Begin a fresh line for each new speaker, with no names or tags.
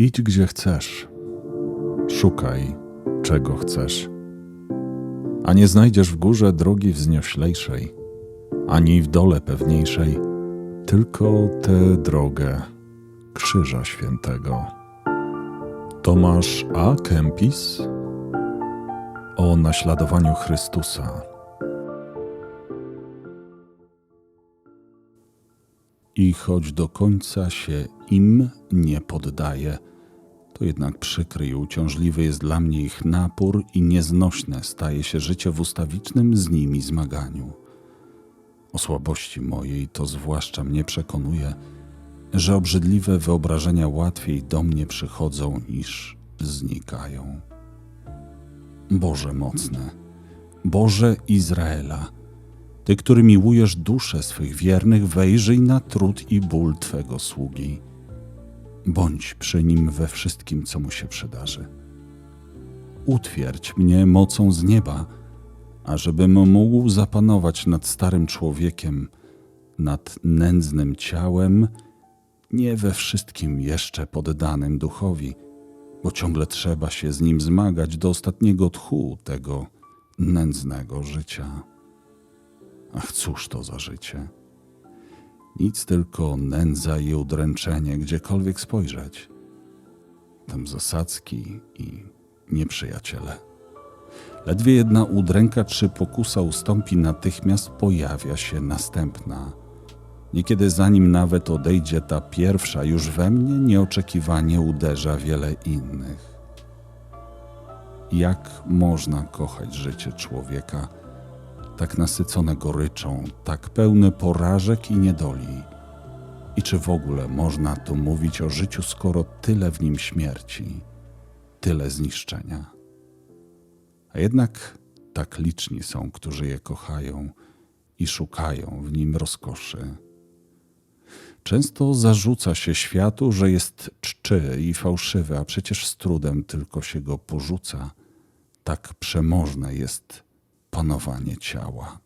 Idź gdzie chcesz, szukaj czego chcesz, a nie znajdziesz w górze drogi wznioślejszej, ani w dole pewniejszej, tylko tę drogę Krzyża Świętego. Tomasz A. Kempis o naśladowaniu Chrystusa. I choć do końca się im nie poddaje, to jednak przykry i uciążliwy jest dla mnie ich napór i nieznośne staje się życie w ustawicznym z nimi zmaganiu. O słabości mojej to zwłaszcza mnie przekonuje, że obrzydliwe wyobrażenia łatwiej do mnie przychodzą niż znikają. Boże mocny, Boże Izraela, Ty, który miłujesz dusze swych wiernych, wejrzyj na trud i ból Twego sługi. Bądź przy nim we wszystkim, co mu się przydarzy. Utwierdź mnie mocą z nieba, ażebym mógł zapanować nad starym człowiekiem, nad nędznym ciałem, nie we wszystkim jeszcze poddanym duchowi, bo ciągle trzeba się z nim zmagać do ostatniego tchu tego nędznego życia. Ach, cóż to za życie? Nic tylko nędza i udręczenie, gdziekolwiek spojrzeć. Tam zasadzki i nieprzyjaciele. Ledwie jedna udręka czy pokusa ustąpi, natychmiast pojawia się następna. Niekiedy zanim nawet odejdzie ta pierwsza, już we mnie nieoczekiwanie uderza wiele innych. Jak można kochać życie człowieka, tak nasycone goryczą, tak pełne porażek i niedoli? I czy w ogóle można tu mówić o życiu, skoro tyle w nim śmierci, tyle zniszczenia? A jednak tak liczni są, którzy je kochają i szukają w nim rozkoszy. Często zarzuca się światu, że jest czczy i fałszywy, a przecież z trudem tylko się go porzuca. Tak przemożne jest panowanie ciała.